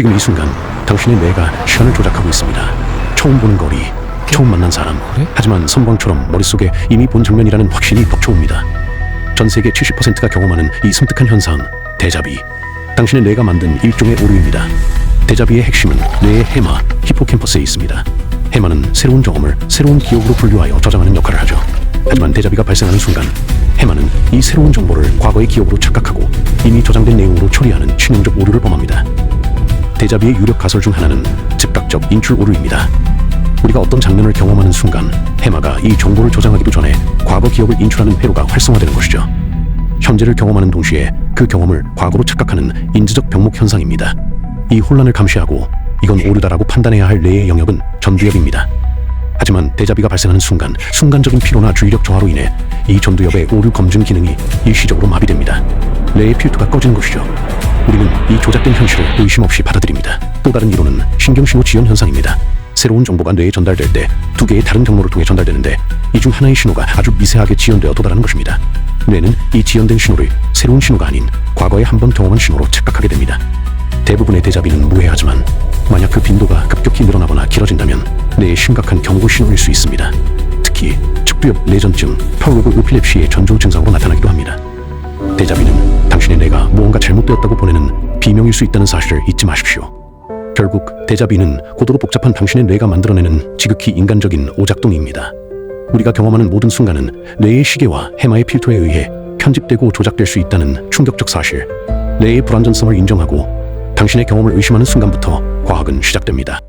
지금 이 순간 당신의 뇌가 시간을 조작하고 있습니다. 처음 보는 거리, 처음 만난 사람. 그래? 하지만 선광처럼 머릿속에 이미 본 장면이라는 확신이 덮쳐옵니다. 전 세계 70%가 경험하는 이 섬뜩한 현상, 대자비. 당신의 뇌가 만든 일종의 오류입니다. 대자비의 핵심은 뇌의 해마, 히포캠퍼스에 있습니다. 해마는 새로운 경험을 새로운 기억으로 분류하여 저장하는 역할을 하죠. 하지만 대자비가 발생하는 순간 해마는 이 새로운 정보를 과거의 기억으로 착각하고 이미 저장된 내용으로 처리하는 치명적 오류를 범합니다. 대자비의 유력 가설 중 하나는 즉각적 인출 오류입니다. 우리가 어떤 장면을 경험하는 순간 해마가 이 정보를 저장하기도 전에 과거 기억을 인출하는 회로가 활성화되는 것이죠. 현재를 경험하는 동시에 그 경험을 과거로 착각하는 인지적 병목 현상입니다. 이 혼란을 감시하고 이건 오류다라고 판단해야 할 뇌의 영역은 전두엽입니다. 하지만 대자비가 발생하는 순간 순간적인 피로나 주의력 저하로 인해 이 전두엽의 오류 검증 기능이 일시적으로 마비됩니다. 뇌의 필터가 꺼지는 것이죠. 우리는 이 조작된 현실을 의심 없이 받아들입니다. 또 다른 이론은 신경신호 지연 현상입니다. 새로운 정보가 뇌에 전달될 때 두 개의 다른 경로를 통해 전달되는데 이 중 하나의 신호가 아주 미세하게 지연되어 도달하는 것입니다. 뇌는 이 지연된 신호를 새로운 신호가 아닌 과거에 한 번 경험한 신호로 착각하게 됩니다. 대부분의 대자비는 무해하지만 만약 그 빈도가 급격히 늘어나거나 길어진다면 뇌에 심각한 경고 신호일 수 있습니다. 특히 측두엽 내전증, 펄로그 우필랩시의 전조 증상으로 잘못되었다고 보내는 비명일 수 있다는 사실을 잊지 마십시오. 결국 대자비는 고도로 복잡한 당신의 뇌가 만들어내는 지극히 인간적인 오작동입니다. 우리가 경험하는 모든 순간은 뇌의 시계와 해마의 필터에 의해 편집되고 조작될 수 있다는 충격적 사실. 뇌의 불완전성을 인정하고 당신의 경험을 의심하는 순간부터 과학은 시작됩니다.